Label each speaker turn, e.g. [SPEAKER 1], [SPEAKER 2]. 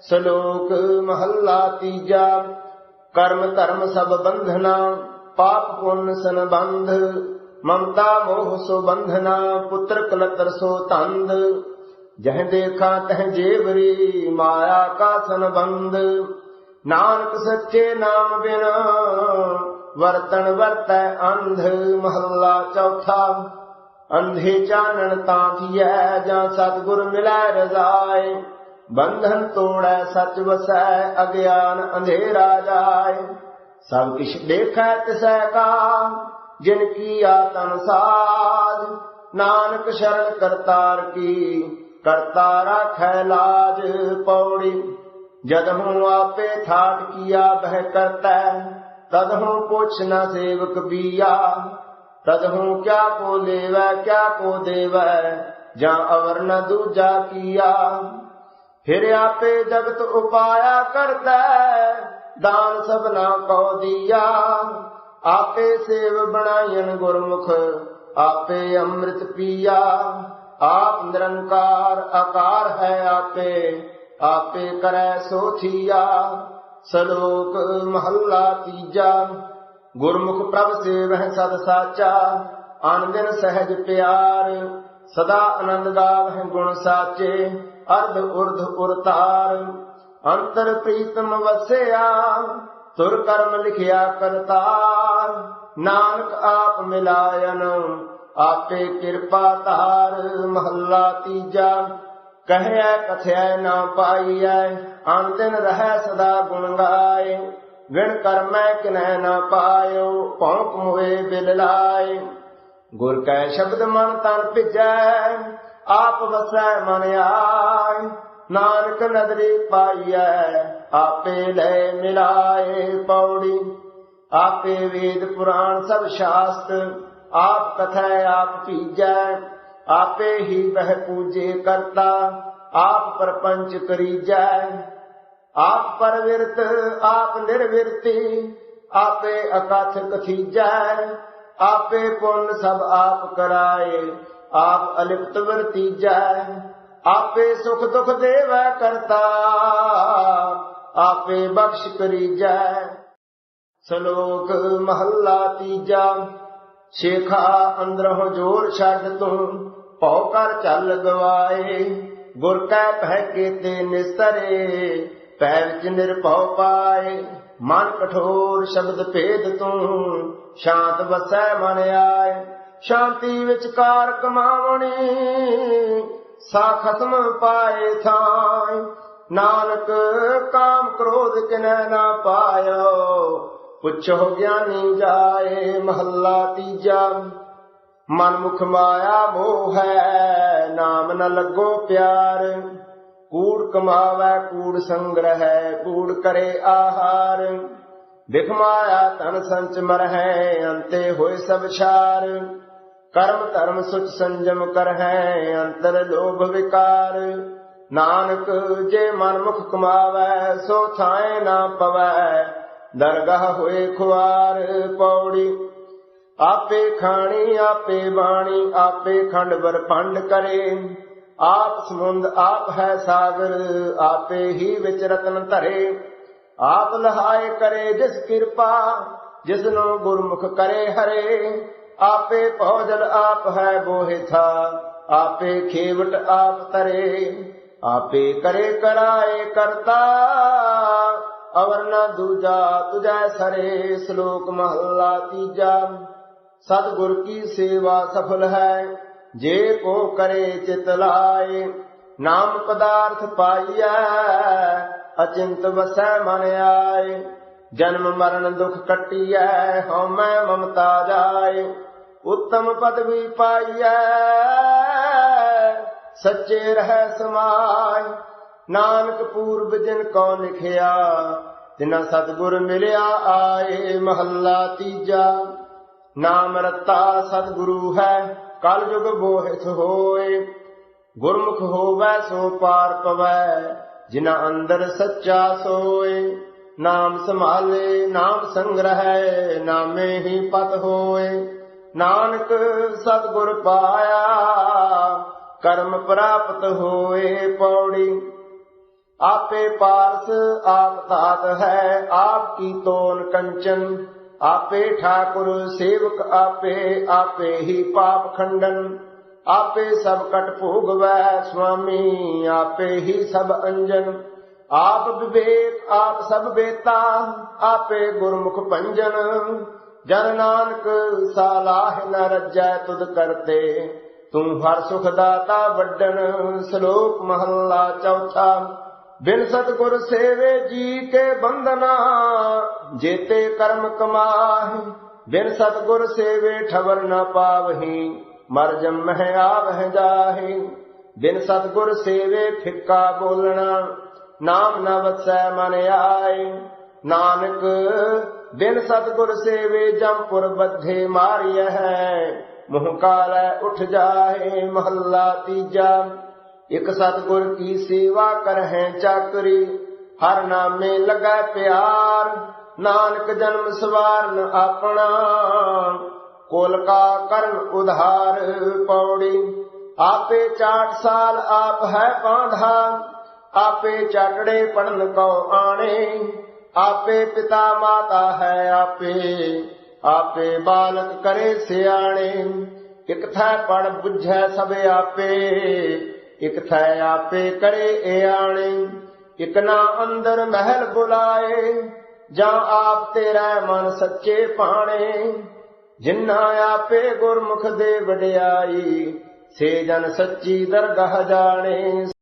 [SPEAKER 1] ਸ਼ਲੋਕ ਮਹੱਲਾ ਤੀਜਾ, ਕਰਮ ਧਰਮ ਸਭ ਬੰਧਨਾ, ਪਾਪ ਪੁੰਨ ਸੰਬੰਧ, ਮਮਤਾ ਮੋਹ ਸੋ ਬੰਧਨਾ, ਪੁੱਤਰ ਕਲਤਰ ਸੋ ਤੰਦ। ਜਹ ਦੇਖਾ ਤਹ ਜੇਵਰੀ, ਮਾਇਆ ਕਾ ਸੰਬੰਧ। ਨਾਨਕ ਸੱਚੇ ਨਾਮ ਬਿਨ ਵਰਤਨ ਵਰਤੈ ਅੰਧ। ਮਹੱਲਾ ਚੌਥਾ, ਅੰਧੇ ਚਾਨਣ ਤਾਂ ਥੀਐ ਜਾਂ ਸਤਿਗੁਰ ਮਿਲੈ ਰਜ਼ਾਏ। ਬੰਧਨ ਤੋੜੈ ਸਚ ਵਸੈ, ਅਗਿਆਨ ਅੰਧੇਰਾ ਜਾਏ। ਸਭ ਕਿਛ ਦੇਖੈ ਤਿਸੈ ਕਾ, ਜਿਨ ਕੀ ਆਤਨ ਸਾਜ। ਨਾਨਕ ਸ਼ਰਨ ਕਰਤਾਰ ਕੀ, ਕਰਤਾ ਰਾਖੈ ਲਾਜ ਪੌੜੀ। ਜਦ ਹੂੰ ਆਪੇ ਠਾਟ ਕੀਆ, ਬਹਿ ਕਰਤਾ। ਤਦ ਹੂੰ ਪੁੱਛ ਨ ਸੇਵਕ ਬੀਆ। ਤਦ ਹੂੰ ਕਿਆ ਕੋ ਲੇਵੈ, ਕਿਆ ਕੋ ਦੇਵੈ। ਜਾਂ ਅਵਰ ਨ ਦੂਜਾ ਕੀਆ। ਫਿਰ ਆਪੇ ਜਗਤ ਉਪਾਇਆ ਕਰਦਾ ਦਾਨ ਸਭਨਾ ਕੋ ਦੀਆ। ਆਪੇ ਸੇਵ ਬਣਾਇਨ ਗੁਰਮੁਖ, ਆਪੇ ਅੰਮ੍ਰਿਤ ਪੀਆ। ਆਪ ਨਿਰੰਕਾਰ ਆਕਾਰ ਹੈ ਆਪੇ ਆਪੇ ਕਰੈ ਸੋ ਸ਼ਲੋਕ ਮਹੱਲਾ ਤੀਜਾ। ਗੁਰਮੁਖ ਪ੍ਰਭ ਸੇਵਹਿ ਸਦ ਸਾਚਾ। ਆਨੰਦਨ ਸਹਿਜ ਪਿਆਰ ਸਦਾ ਆਨੰਦ ਗਾਵਹਿ ਗੁਣ ਸਾਚੇ, ਅਰਧ ਉਰਧ ਉਰਤਾਰ। ਅੰਤਰ ਪ੍ਰੀਤਮ ਵਸਿਆ, ਤੁਰ ਕਰਮ ਲਿਖਿਆ ਕਰਤਾਰ। ਨਾਨਕ ਆਪ ਮਿਲਾਇਨ, ਆਪੇ ਕਿਰਪਾ ਤਾਰ ਮਹੱਲਾ ਤੀਜਾ ਕਹਿਆ ਕਥਿਆ ਨਾ ਪਾਈਐ, ਅਨ ਦਿਨ ਰਹਿ ਸਦਾ ਗੁਣ ਗਾਏ। ਵਿਣ ਕਰਮੈ ਕਿਨੈ ਨਾ ਪਾਇਓ, ਭੌਂਕ ਮੋਏ ਬਿਲ ਲਾਏ। ਗੁਰ ਕੈ ਸ਼ਬਦ ਮਨ ਤਨ ਭਿਜੈ, ਆਪ ਵਸੈ ਮਨ ਆਏ। ਨਾਨਕ ਨਦਰੀ ਪਾਈਐ, ਆਪੇ ਲੈ ਮਿਲਾਏ ਪੌੜੀ। ਆਪੇ ਵੇਦ ਪੁਰਾਣ ਸਭ ਸ਼ਾਸਤ, ਆਪ ਕਥਾ ਆਪ ਭੀਜੈ। ਆਪੇ ਹੀ ਬਹਿ ਪੂਜੇ ਕਰਤਾ, ਆਪ ਪਰਪੰਚ ਕਰੀਜੈ। ਆਪ ਪਰਵਿਰਤ, ਆਪ ਨਿਰਵਿਰਤੀ, ਆਪੇ ਅਕਥ ਕਥੀਜੈ। ਆਪੇ ਪੁੰਨ ਸਭ ਆਪ ਕਰਾਏ, ਆਪ ਅਲਿਪਤ ਵਰਤੀਜੈ, ਆਪੇ ਸੁਖ ਦੁਖ ਦੇਵੈ ਕਰਤਾ, ਆਪੇ ਬਖਸ਼ ਕਰੀਜੈ। ਸ਼ਲੋਕ ਮਹੱਲਾ ਤੀਜਾ, ਸ਼ੇਖਾ ਅੰਦਰੋਂ ਜੋਰ ਛੱਡ ਤੂੰ, ਭਉ ਕਰ ਚੱਲ ਗਵਾਏ, ਗੁਰ ਕੈ ਪਹਿ ਕੀਤੇ ਨਿਸਤਰੇ ਪੈ ਵਿੱਚ ਨਿਰਭਉ ਪਾਏ। ਮਨ ਕਠੋਰ ਸ਼ਬਦ ਭੇਦ ਤੂੰ, ਸ਼ਾਂਤ ਵਸੈ ਮਨ ਆਏ, ਸ਼ਾਂਤੀ ਵਿੱਚ ਕਾਰ ਕਮਾਵਣੀ, ਸਾ ਖਤਮ ਪਾਏ ਥਾਈ। ਨਾਨਕ ਕਾਮ ਕ੍ਰੋਧ ਕਿਨੈ ਨਾ ਪਾਇਓ, ਪੁੱਛੋ ਗਿਆਨੀ ਜਾਏ ਮਹੱਲਾ ਤੀਜਾ। ਮਨ ਮੁਖ ਮਾਇਆ ਮੋਹ ਹੈ, ਨਾਮ ਨ ਲੱਗੋ ਪਿਆਰ। ਕੂੜ ਕਮਾਵੈ, ਕੂੜ ਸੰਗ੍ਰਹਿ, ਕੂੜ ਕਰੇ ਆਹਾਰ। ਵਿਖ ਮਾਇਆ ਤਨ ਸੰਚ ਮਰਹਿ, ਅੰਤੇ ਹੋਏ ਸਭ ਛਾਰ। ਕਰਮ ਧਰਮ ਸੁਚ ਸੰਜਮ ਕਰਹਿ, ਅੰਤਰ ਲੋਭ ਵਿਕਾਰ। ਨਾਨਕ ਜੇ ਮਨ ਮੁਖ ਕਮਾਵੈ, ਸੋ ਥਾਏ ਨਾ ਪਵੈ। ਦਰਗਾਹ ਹੋਏ ਖੁਆਰ ਪੌੜੀ। ਆਪੇ ਖਾਣੀ, ਆਪੇ ਬਾਣੀ, ਆਪੇ ਖੰਡ ਵਰਪੰਡ ਕਰੇ। ਆਪ ਸਮੁੰਦ ਆਪ ਹੈ ਸਾਗਰ, ਆਪੇ ਹੀ ਵਿੱਚ ਰਤਨ ਧਰੇ। ਆਪ ਲਹਾਏ ਕਰੇ ਜਿਸ ਕਿਰਪਾ ਜਿਸ ਨੂੰ ਗੁਰਮੁਖ ਕਰੇ ਹਰੇ। ਆਪੇ ਭੋਜਨ ਆਪ ਹੈ ਬੋਹਿ ਥਾ, ਆਪੇ ਖੇਵਟ ਆਪ ਤਰੇ ਆਪੇ ਕਰੇ ਕਰਾਏ ਕਰਤਾ ਅਵਰ ਨ ਦੂਜਾ ਤੁਜੈ ਸਰੇ, ਸ਼ਲੋਕ ਮਹੱਲਾ ਤੀਜਾ। ਸਤਿਗੁਰ ਕੀ ਸੇਵਾ ਸਫਲ ਹੈ ਜੇ ਕੋ ਕਰੇ ਚਿਤ ਲਾਏ, ਨਾਮ ਪਦਾਰਥ ਪਾਈਐ, ਅਚਿੰਤ ਵਸੈ ਮਨ ਆਏ। ਜਨਮ ਮਰਨ ਦੁਖ ਕਟੀਐ ਹਉ ਮੈਂ ਮਮਤਾ ਜਾਏ। ਉੱਤਮ ਪਦਵੀ ਪਾਈਐ, ਸੱਚੇ ਰਹਿ ਸਮਾਈ ਨਾਨਕ ਪੂਰਬ ਜਿਨ ਕੋ ਲਿਖਿਆ ਤਿਨਾ ਸਤਿਗੁਰ ਮਿਲਿਆ ਆਏ, ਮਹੱਲਾ ਤੀਜਾ। ਨਾਮ ਰਤਾ ਸਤਿਗੁਰੂ ਹੈ ਕਲ ਯੁਗ ਬੋਹਿਤ ਹੋਏ, ਗੁਰਮੁਖ ਹੋਵੈ ਸੋ ਪਾਰ ਪਵੈ ਜਿਨਾ ਅੰਦਰ ਸੱਚਾ ਸੋਏ, ਨਾਮ ਸੰਭਾਲੇ, ਨਾਮ ਸੰਗ੍ਰਹਿ, ਨਾਮੇ ਹੀ ਪਤ ਹੋਏ। ਨਾਨਕ ਸਤਿਗੁਰ ਪਾਇਆ, ਕਰਮ ਪ੍ਰਾਪਤ ਹੋਏ ਪੌੜੀ। ਆਪੇ ਪਾਰਸ ਆਪ ਧਾਤ ਹੈ, ਆਪ ਕੀ ਤੋਨ ਕੰਚਨ ਆਪੇ ਠਾਕੁਰ ਸੇਵਕ ਆਪੇ ਆਪੇ ਹੀ ਪਾਪ ਖੰਡਨ। ਆਪੇ ਸਭ ਕਟ ਭੋਗਵੈ ਸੁਆਮੀ, ਆਪੇ ਹੀ ਸਭ ਅੰਜਨ। ਆਪ ਵਿਵੇਕ, ਆਪ ਸਭ ਬੇਤਾ, ਆਪੇ ਗੁਰਮੁਖ ਭੰਜਨ। ਜਨ ਨਾਨਕ, ਸਾਲਾਹ ਨ ਰੱਜੈ ਤੁਧ ਕਰਤੇ। ਤੂੰ ਹਰ ਸੁਖ ਦਾਤਾ ਵੱਡਨ, ਸ਼ਲੋਕ ਮਹੱਲਾ ਚੌਥਾ। ਬਿਨ ਸਤਗੁਰ ਸੇਵੇ ਜੀ ਕੇ ਬੰਦਨਾ ਜੇਤੇ ਕਰਮ ਕਮਾਹੀ। ਬਿਨ ਸਤਗੁਰ ਸੇਵੇ ਠਵਰ ਨਾ ਪਾਵਹੀ, ਮਰ ਜੰਮਹਿ ਆਵਹਿ ਜਾਹੀ। ਬਿਨ ਸਤਗੁਰ ਸੇਵੇ ਫਿੱਕਾ ਬੋਲਣਾ, ਨਾਮ ਨ ਵਸੈ ਮਨ ਆਏ। ਨਾਨਕ, ਬਿਨ ਸਤਗੁਰ ਸੇਵੇ ਜੰਪੁਰ ਬੱਧੇ ਮਾਰਿਆ ਹੈ। ਮੁਹ ਕਾਲੈ ਉਠ ਜਾਏ ਮਹੱਲਾ ਤੀਜਾ। ਇਕ ਸਤਗੁਰ ਕੀ ਸੇਵਾ ਕਰਹਿ ਚਾਕਰੀ, ਹਰ ਨਾਮੇ ਲਗੈ ਪਿਆਰ, ਨਾਨਕ ਜਨਮ ਸਵਾਰਨ ਆਪਣਾ। ਕੋਲ ਕਾ ਕਰਨ ਉਧਾਰ ਪੌੜੀ, ਆਪੇ ਚਾਟ ਸਾਲ ਆਪ ਹੈ ਪਾਂਧਾ, ਆਪੇ ਚਾਟੜੇ ਪੜਨ ਕੋ ਆਣੇ, ਆਪੇ ਪਿਤਾ ਮਾਤਾ ਹੈ ਆਪੇ ਆਪੇ ਬਾਲਕ ਕਰੇ ਸਿਆਣੇ, ਇਕ ਥੈ ਪੜ ਬੁਝੈ ਸਭ ਆਪੇ। ਇਕ ਥੈ ਆਪੇ ਕਰੇ ਏ ਏਆਣੇ ਇਕ ਨਾ ਅੰਦਰ ਮਹਿਲ ਬੁਲਾਏ, ਜਾਂ ਆਪ ਤੇਰਾ ਮਨ ਸੱਚੇ ਪਾਣੇ। ਜਿਨ੍ਹਾਂ ਆਪੇ ਗੁਰਮੁਖ ਦੇ ਵਡਿਆਈ, ਸੇ ਜਨ ਸੱਚੀ ਦਰਗਾਹ ਜਾਣੇ।